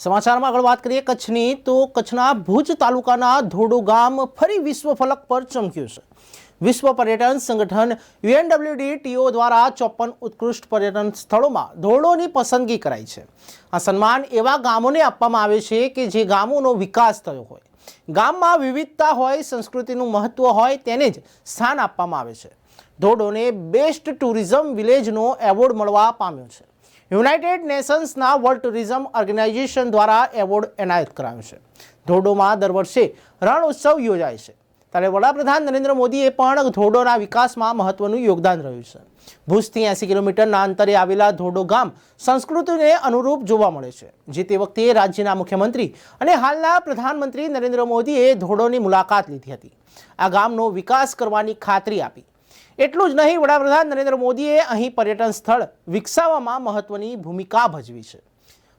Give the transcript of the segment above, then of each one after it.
સમાચારમાં આગળ વાત કરીએ કચ્છની, તો કચ્છના ભુજ તાલુકાના ધોડો ગામ ફરી વિશ્વ ફલક પર ચમક્યું છે. વિશ્વ પર્યટન સંગઠન યુએનડબ્લ્યુડી ટીઓ દ્વારા ચોપન ઉત્કૃષ્ટ પર્યટન સ્થળોમાં ધોરડોની પસંદગી કરાઈ છે. આ સન્માન એવા ગામોને આપવામાં આવે છે કે જે ગામોનો વિકાસ થયો હોય. ગામમાં વિવિધતા હોય, સંસ્કૃતિનું મહત્વ હોય, તેને જ સ્થાન આપવામાં આવે છે. ધોરડોને બેસ્ટ ટુરિઝમ વિલેજનો એવોર્ડ મળવા પામ્યો છે. યુનાઇટેડ નેશન્સના વર્લ્ડ ટુરિઝમ ઓર્ગેનાઇઝેશન દ્વારા એવોર્ડ એનાયત કરાયો છે. ધોરડોમાં દર વર્ષે રણ ઉત્સવ યોજાય છે. ત્યારે વડાપ્રધાન નરેન્દ્ર મોદીએ પણ ધોરડોના વિકાસમાં મહત્વનું યોગદાન રહ્યું છે. ભુજથી એંસી કિલોમીટરના અંતરે આવેલા ધોરડો ગામ સંસ્કૃતિને અનુરૂપ જોવા મળે છે. જે તે વખતે રાજ્યના મુખ્યમંત્રી અને હાલના પ્રધાનમંત્રી નરેન્દ્ર મોદીએ ધોરડોની મુલાકાત લીધી હતી. આ ગામનો વિકાસ કરવાની ખાતરી આપી એટલું જ નહીં, વડાપ્રધાન નરેન્દ્ર મોદીએ અહીં પર્યટન સ્થળ વિકસાવવામાં મહત્વની ભૂમિકા ભજવી છે.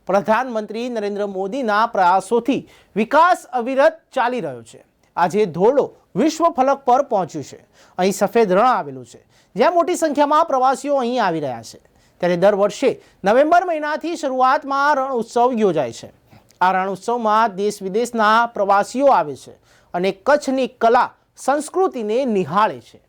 પ્રધાનમંત્રી નરેન્દ્ર મોદીના પ્રયાસોથી વિકાસ અવિરત ચાલી રહ્યો છે. આજે ધોરડો વિશ્વ ફલક પર પહોંચ્યું છે. અહીં સફેદ રણ આવેલું છે. જ્યાં મોટી સંખ્યામાં પ્રવાસીઓ અહીં આવી રહ્યા છે. ત્યારે દર વર્ષે નવેમ્બર મહિનાથી શરૂઆતમાં રણ ઉત્સવ યોજાય છે. આ રણ ઉત્સવમાં દેશ વિદેશના પ્રવાસીઓ આવે છે અને કચ્છની કલા સંસ્કૃતિને નિહાળે છે.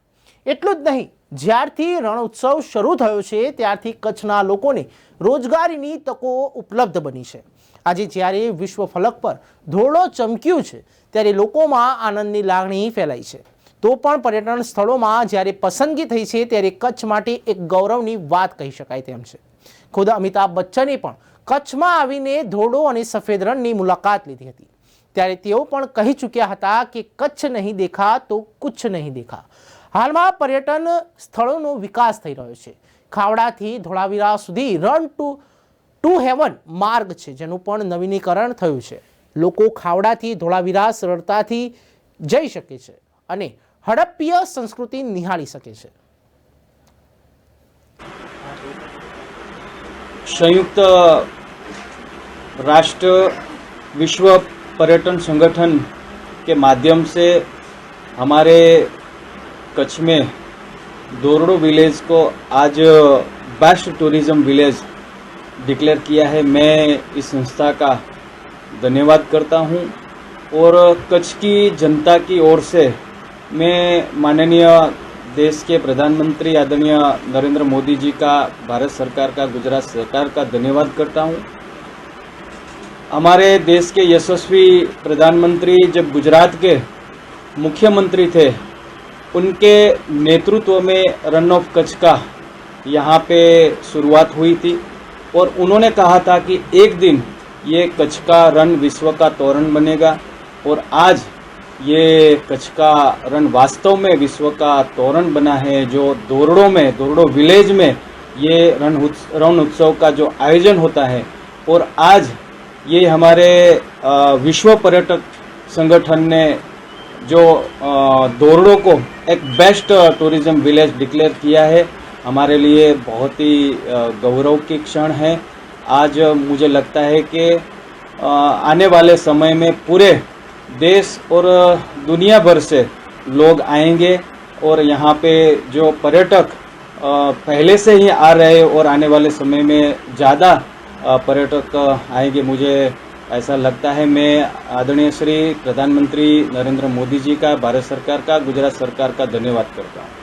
એટલું જ નહીં, જ્યારથી રણોત્સવ શરૂ થયો છે, ત્યારથી કચ્છના લોકોને રોજગારીની તકો ઉપલબ્ધ બની છે. આજે જ્યારે વિશ્વ ફલક પર ધોળો ચમક્યું છે, ત્યારે લોકોમાં આનંદની લાગણી ફેલાઈ છે. તો પણ પર્યટન સ્થળોમાં જ્યારે પસંદગી થઈ છે, ત્યારે કચ્છ માટે એક ગૌરવની વાત કહી શકાય તેમ છે. ખુદ અમિતાભ બચ્ચને પણ કચ્છમાં આવીને ધોળો અને સફેદ રણની મુલાકાત લીધી હતી. ત્યારે તેઓ પણ કહી ચૂક્યા હતા કે, કચ્છ નહીં દેખા તો કુછ નહીં દેખા. હાલમાં પર્યટન સ્થળોનો વિકાસ થઈ રહ્યો છે ખાવડાથી ધોળાવીરા સુધી રન ટુ ટુ હેવન માર્ગ છે જેનું પણ નવીનીકરણ થયું છે લોકો ખાવડાથી ધોળાવીરા સરળતાથી જઈ શકે છે અને હડપ્પીય સંસ્કૃતિ નિહાળી શકે છે संयुक्त राष्ट्र विश्व पर्यटन संगठन के माध्यम से हमारे कच्छ में दोरडो विलेज को आज बेस्ट टूरिज़्म विलेज डिक्लेयर किया है। मैं इस संस्था का धन्यवाद करता हूँ और कच्छ की जनता की ओर से मैं माननीय देश के प्रधानमंत्री आदरणीय नरेंद्र मोदी जी का, भारत सरकार का, गुजरात सरकार का धन्यवाद करता हूँ। हमारे देश के यशस्वी प्रधानमंत्री जब गुजरात के मुख्यमंत्री थे उनके नेतृत्व में रन ऑफ़ कच्छ का यहाँ पे शुरुआत हुई थी और उन्होंने कहा था कि एक दिन ये कच्छ का रन विश्व का तोरण बनेगा और आज ये कच्छ का रन वास्तव में विश्व का तोरण बना है, जो दोरडो में दोरडो विलेज में ये रन रण उत्सव का जो आयोजन होता है और आज ये हमारे विश्व पर्यटक संगठन ने जो दोरडो को एक बेस्ट टूरिज़्म विलेज डिक्लेयर किया है। हमारे लिए बहुत ही गौरव की क्षण है। आज मुझे लगता है कि आने वाले समय में पूरे देश और दुनिया भर से लोग आएँगे और यहाँ पे जो पर्यटक पहले से ही आ रहे और आने वाले समय में ज़्यादा पर्यटक आएँगे। मुझे ऐसा लगता है मैं आदरणीय श्री प्रधानमंत्री नरेंद्र मोदी जी का भारत सरकार का गुजरात सरकार का धन्यवाद करता हूँ